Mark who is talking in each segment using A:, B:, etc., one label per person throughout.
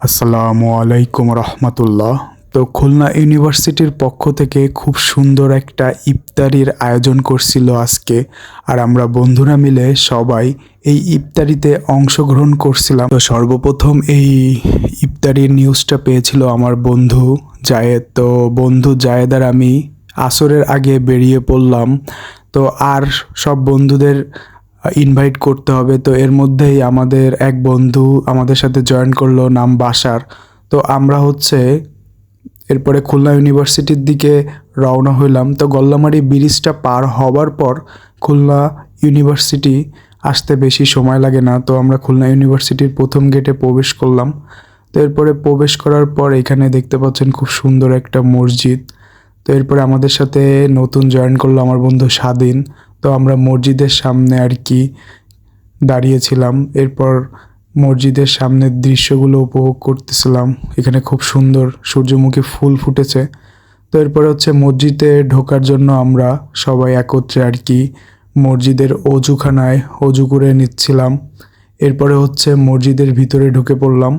A: আসসালামু আলাইকুম রহমতুল্লাহ। তো খুলনা ইউনিভার্সিটির পক্ষ থেকে খুব সুন্দর একটা ইফতারির আয়োজন করছিল আজকে। আর আমরা বন্ধুরা মিলে সবাই এই ইফতারিতে অংশগ্রহণ করছিলাম। তো সর্বপ্রথম এই ইফতারির নিউজটা পেয়েছিল আমার বন্ধু জায়েদ। তো বন্ধু জায়েদ আর আমি আসরের আগে বেরিয়ে পড়লাম। তো আর সব বন্ধুদের ইনভাইট করতে হবে। তো এর মধ্যেই আমাদের এক বন্ধু আমাদের সাথে জয়েন করল, নাম বাসার। তো আমরা হচ্ছে এরপরে খুলনা ইউনিভার্সিটির দিকে রওনা হইলাম। তো গল্লামারি ব্রিজটা পার হবার পর খুলনা ইউনিভার্সিটি আসতে বেশি সময় লাগে না। তো আমরা খুলনা ইউনিভার্সিটির প্রথম গেটে প্রবেশ করলাম। তো এরপরে প্রবেশ করার পর এখানে দেখতে পাচ্ছেন খুব সুন্দর একটা মসজিদ। তো এরপরে আমাদের সাথে নতুন জয়েন করল আমার বন্ধু স্বাধীন। তো আমরা মসজিদের সামনে আর কি দাঁড়িয়েছিলাম। এরপর মসজিদের সামনের দৃশ্যগুলো উপভোগ করতেছিলাম। এখানে খুব সুন্দর সূর্যমুখী ফুল ফুটেছে। তো এরপরে হচ্ছে মসজিদে ঢোকার জন্য আমরা সবাই একত্রে আর কি মসজিদের অজুখানায় অজু করে নিচ্ছিলাম। এরপরে হচ্ছে মসজিদের ভিতরে ঢুকে পড়লাম।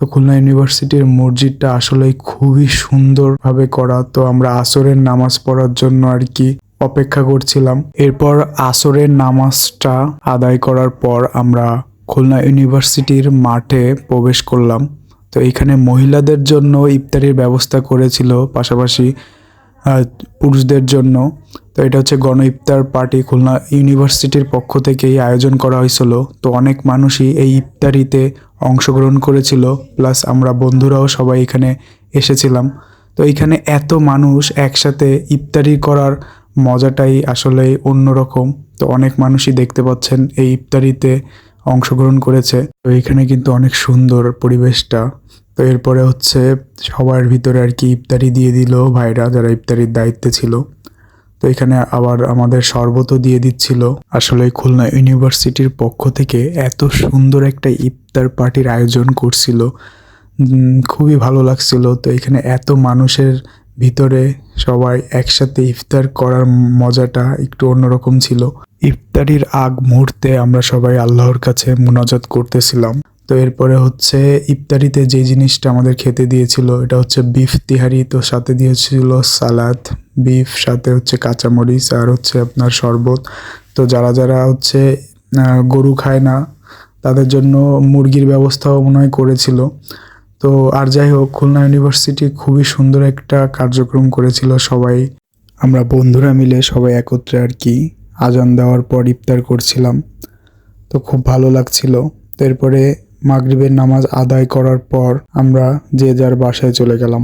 A: তো খুলনা ইউনিভার্সিটির মসজিদটা আসলে খুবই সুন্দরভাবে করা। তো আমরা আসরের নামাজ পড়ার জন্য আর কি অপেক্ষা করছিলাম। এরপর আসরের নামাজটা আদায় করার পর আমরা খুলনা ইউনিভার্সিটির মাঠে প্রবেশ করলাম। তো এখানে মহিলাদের জন্য ইফতারির ব্যবস্থা করেছিল পাশাপাশি পুরুষদের জন্য। তো এটা হচ্ছে গণ ইফতার পার্টি খুলনা ইউনিভার্সিটির পক্ষ থেকেই আয়োজন করা হয়েছিল। তো অনেক মানুষই এই ইফতারিতে অংশগ্রহণ করেছিল। প্লাস আমরা বন্ধুরাও সবাই এখানে এসেছিলাম। তো এখানে এত মানুষ একসাথে ইফতারি করার মজাটাই আসলে অন্যরকম। তো অনেক মানুষই দেখতে পাচ্ছেন এই ইফতারিতে অংশগ্রহণ করেছে। তো এখানে কিন্তু অনেক সুন্দর পরিবেশটা। তো এরপরে হচ্ছে সবার ভিতরে আর কি ইফতারি দিয়ে দিল ভাইরা যারা ইফতারির দায়িত্বে ছিল। তো এখানে আবার আমাদের শরবতও দিয়ে দিচ্ছিল। আসলে খুলনা ইউনিভার্সিটির পক্ষ থেকে এত সুন্দর একটা ইফতার পার্টির আয়োজন করছিল। খুবই ভালো লাগছিল। তো এখানে এত মানুষের ভিতরে সবাই একসাথে ইফতার করার মজাটা একটু অন্যরকম ছিল। ইফতারির আগ মুহূর্তে আমরা সবাই আল্লাহর কাছে মুনাজাত করতেছিলাম। তো এরপরে হচ্ছে ইফতারিতে যে জিনিসটা আমাদের খেতে দিয়েছিল, এটা হচ্ছে বিফ তিহারি, তো সাথে দিয়েছিল সালাদ, বিফ, সাথে হচ্ছে কাঁচামরিচ আর হচ্ছে আপনার শরবত। তো যারা যারা হচ্ছে গরু খায় না, তাদের জন্য মুরগির ব্যবস্থাও মনে হয় করেছিল। তো আর যাই হোক খুলনা ইউনিভার্সিটি খুবই সুন্দর একটা কার্যক্রম করেছিল সবাই। আমরা বন্ধুরা মিলে সবাই একত্রে আর কি আজান দেওয়ার পর ইফতার করছিলাম। তো খুব ভালো লাগছিল। তো এরপরে মাগরিবের নামাজ আদায় করার পর আমরা যে যার বাসায় চলে গেলাম।